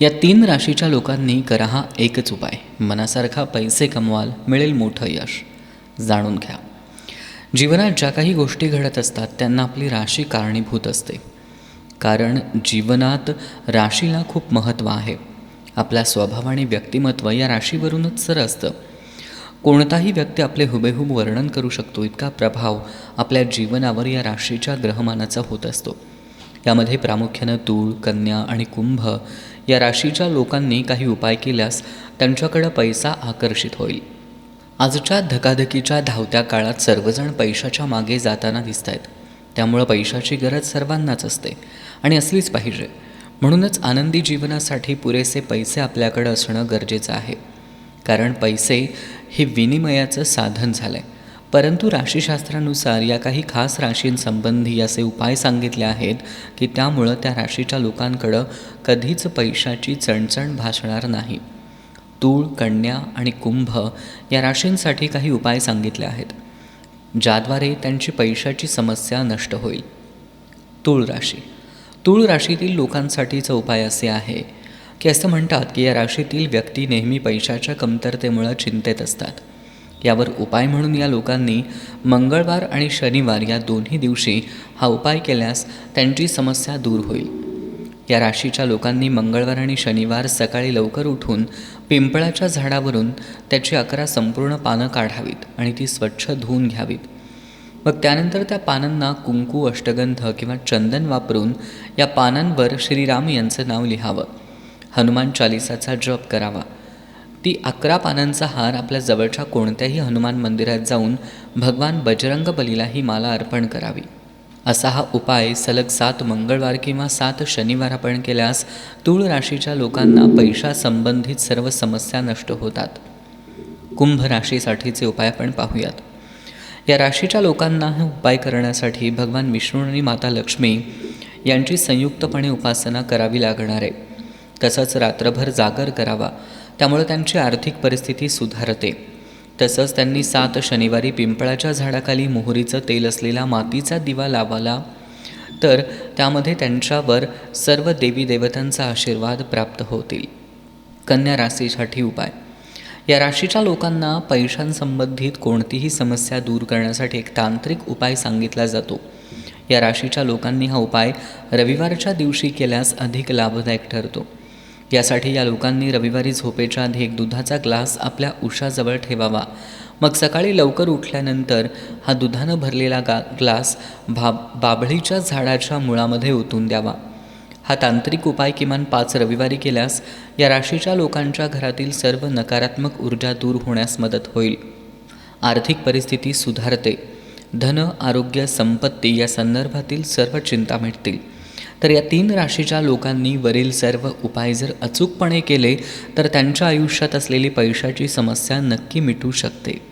या तीन राशीच्या लोकांनी करा हा एकच उपाय. मनासारखा पैसे कमवाल मिळेल मोठं यश. जाणून घ्या. जीवनात ज्या काही गोष्टी घडत असतात त्यांना आपली राशी कारणीभूत असते. कारण जीवनात राशीला खूप महत्त्व आहे. आपला स्वभाव आणि व्यक्तिमत्व या राशीवरूनच सर असतं. कोणताही व्यक्ती आपले हुबेहूब वर्णन करू शकतो इतका प्रभाव आपल्या जीवनावर या राशीच्या ग्रहमानाचा होत असतो. यामध्ये प्रामुख्यानं तूळ कन्या आणि कुंभ या राशीच्या लोकांनी काही उपाय केल्यास त्यांच्याकडं पैसा आकर्षित होईल. आजच्या धकाधकीच्या धावत्या काळात सर्वजण पैशाच्या मागे जाताना दिसत आहेत त्यामुळं पैशाची गरज सर्वांनाच असते आणि असलीच पाहिजे. म्हणूनच आनंदी जीवनासाठी पुरेसे पैसे आपल्याकडं असणं गरजेचं आहे. कारण पैसे हे विनिमयाचं साधन झालं आहे परंतु राशीशास्त्रानुसार या काही खास राशींसंबंधी असे उपाय सांगितले आहेत की त्यामुळं त्या राशीच्या लोकांकडं कधीच पैशाची चणचण भासणार नाही. तूळ कन्या आणि कुंभ या राशींसाठी काही उपाय सांगितले आहेत ज्याद्वारे त्यांची पैशाची समस्या नष्ट होईल. तूळ राशी. तूळ राशीतील लोकांसाठीचा उपाय असे आहे की असं म्हणतात की या राशीतील व्यक्ती नेहमी पैशाच्या कमतरतेमुळं चिंतेत असतात. यावर उपाय म्हणून या लोकांनी मंगळवार आणि शनिवार या दोन्ही दिवशी हा उपाय केल्यास त्यांची समस्या दूर होईल. या राशीच्या लोकांनी मंगळवार आणि शनिवार सकाळी लवकर उठून पिंपळाच्या झाडावरून त्याची अकरा संपूर्ण पानं काढावीत आणि ती स्वच्छ धुवून घ्यावीत. मग त्यानंतर त्या पानांना कुंकू अष्टगंध किंवा चंदन वापरून या पानांवर श्रीराम यांचं नाव लिहावं. हनुमान चालिसाचा जप करावा. ती अकरा पानांचा हार आपल्या जवळच्या कोणत्याही हनुमान मंदिरात जाऊन भगवान बजरंग बलीला ही माला अर्पण करावी. असा हा उपाय सलग सात मंगळवार किंवा सात शनिवार आपण केल्यास तूळ राशीच्या लोकांना पैशासंबंधित सर्व समस्या नष्ट होतात. कुंभ राशीसाठीचे उपाय आपण पाहूयात. या राशीच्या लोकांना हा उपाय करण्यासाठी भगवान विष्णू आणि माता लक्ष्मी यांची संयुक्तपणे उपासना करावी लागणार आहे. तसंच रात्रभर जागर करावा त्यामुळे त्यांची आर्थिक परिस्थिती सुधारते. तसंच त्यांनी सात शनिवारी पिंपळाच्या झाडाखाली मोहरीचं तेल असलेला मातीचा दिवा लावाला. तर त्यामध्ये त्यांच्यावर सर्व देवी देवतांचा आशीर्वाद प्राप्त होतील. कन्या राशीसाठी उपाय. या राशीच्या लोकांना पैशांसंबंधित कोणतीही समस्या दूर करण्यासाठी एक तांत्रिक उपाय सांगितला जातो. या राशीच्या लोकांनी हा उपाय रविवारच्या दिवशी केल्यास अधिक लाभदायक ठरतो. यासाठी या लोकांनी रविवारी झोपेच्या आधी एक दुधाचा ग्लास आपल्या उशाजवळ ठेवावा. मग सकाळी लवकर उठल्यानंतर हा दुधानं भरलेला गा ग्लास भा बाभळीच्या झाडाच्या मुळामध्ये ओतून द्यावा. हा तांत्रिक उपाय किमान पाच रविवारी केल्यास या राशीच्या लोकांच्या घरातील सर्व नकारात्मक ऊर्जा दूर होण्यास मदत होईल. आर्थिक परिस्थिती सुधारते. धन आरोग्य संपत्ती या संदर्भातील सर्व चिंता मिटतील. तर या तीन राशीच्या लोकांनी वरील सर्व उपाय जर अचूकपणे केले तर त्यांच्या आयुष्यात असलेली पैशाची समस्या नक्की मिटू शकते.